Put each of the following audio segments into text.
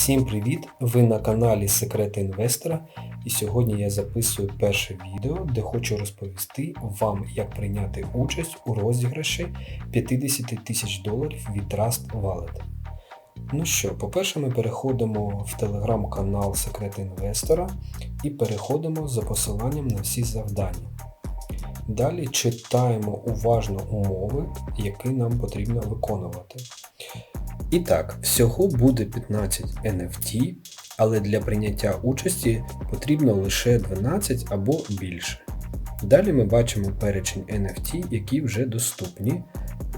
Всім привіт! Ви на каналі Секрети Інвестора і сьогодні я записую перше відео, де хочу розповісти вам, як прийняти участь у розіграші 50 тисяч доларів від Trust Wallet. Ну що, по-перше, ми переходимо в телеграм-канал Секрети Інвестора і переходимо за посиланням на всі завдання. Далі читаємо уважно умови, які нам потрібно виконувати. І так, всього буде 15 NFT, але для прийняття участі потрібно лише 12 або більше. Далі ми бачимо перечень NFT, які вже доступні.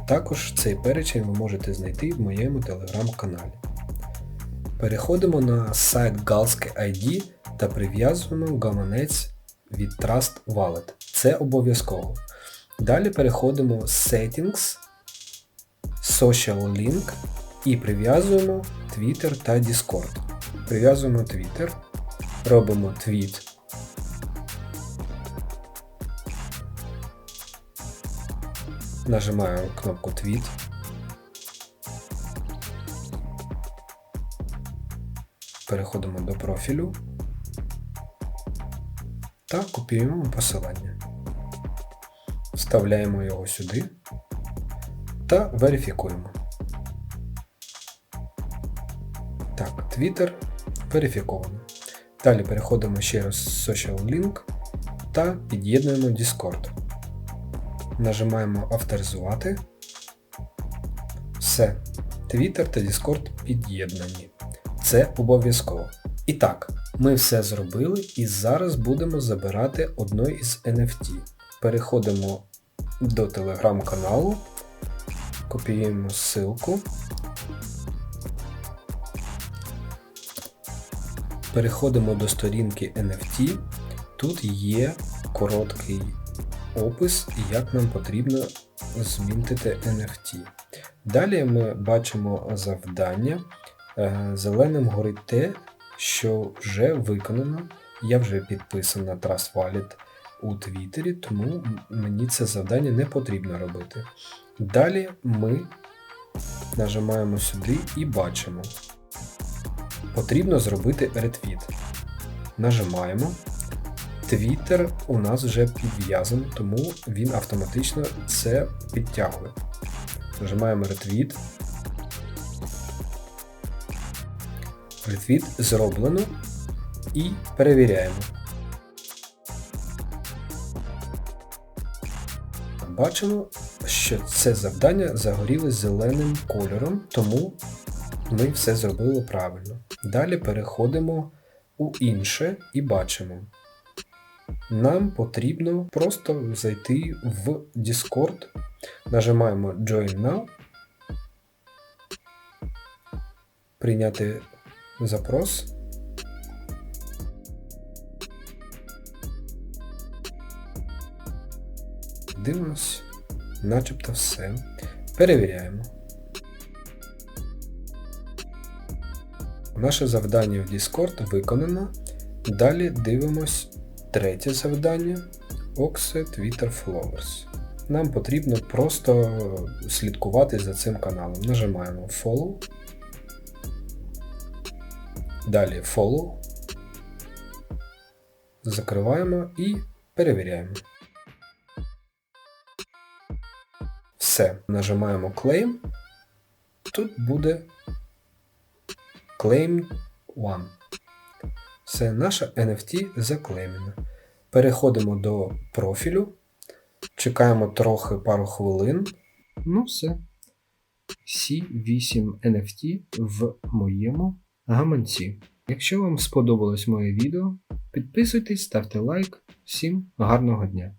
Також цей перечень ви можете знайти в моєму телеграм-каналі. Переходимо на сайт Galske ID та прив'язуємо гаманець від Trust Wallet. Це обов'язково. Далі переходимо в Settings, Social Link і прив'язуємо Twitter та Discord. Прив'язуємо Twitter, робимо твіт. Нажимаємо кнопку Tweet. Переходимо до профілю та копіюємо посилання. Вставляємо його сюди та верифікуємо. Так, Twitter верифіковано. Далі переходимо ще раз в Social Link та під'єднуємо Discord. Нажимаємо Авторизувати. Все. Twitter та Discord під'єднані. Це обов'язково. І так, ми все зробили і зараз будемо забирати одно із NFT. Переходимо до телеграм-каналу, копіюємо ссылку. Переходимо до сторінки NFT. Тут є короткий опис, як нам потрібно змінтити NFT. Далі ми бачимо завдання. Е, Зеленим горить те, що вже виконано. Я вже підписаний на Trust Wallet у Твіттері, тому мені це завдання не потрібно робити. Далі ми нажимаємо сюди і бачимо. Потрібно зробити ретвіт. Нажимаємо. Твіттер у нас вже підв'язаний, тому він автоматично це підтягує. Нажимаємо ретвіт. Ретвіт зроблено і перевіряємо. Бачимо, що це завдання загорілось зеленим кольором, тому ми все зробили правильно. Далі переходимо у інше і бачимо. Нам потрібно просто зайти в Discord, нажимаємо Join Now, прийняти запрос. Дивимось, начебто все. Перевіряємо. Наше завдання в Discord виконано. Далі дивимось третє завдання Oxe Twitter Followers. Нам потрібно просто слідкувати за цим каналом. Нажимаємо Follow. Далі Follow. Закриваємо і перевіряємо. Все. Нажимаємо Claim. Тут буде Claim 1. Це наша NFT заклеймена. Переходимо до профілю. Чекаємо трохи пару хвилин. Ну все. C8 NFT в моєму гаманці. Якщо вам сподобалось моє відео, підписуйтесь, ставте лайк. Всім гарного дня!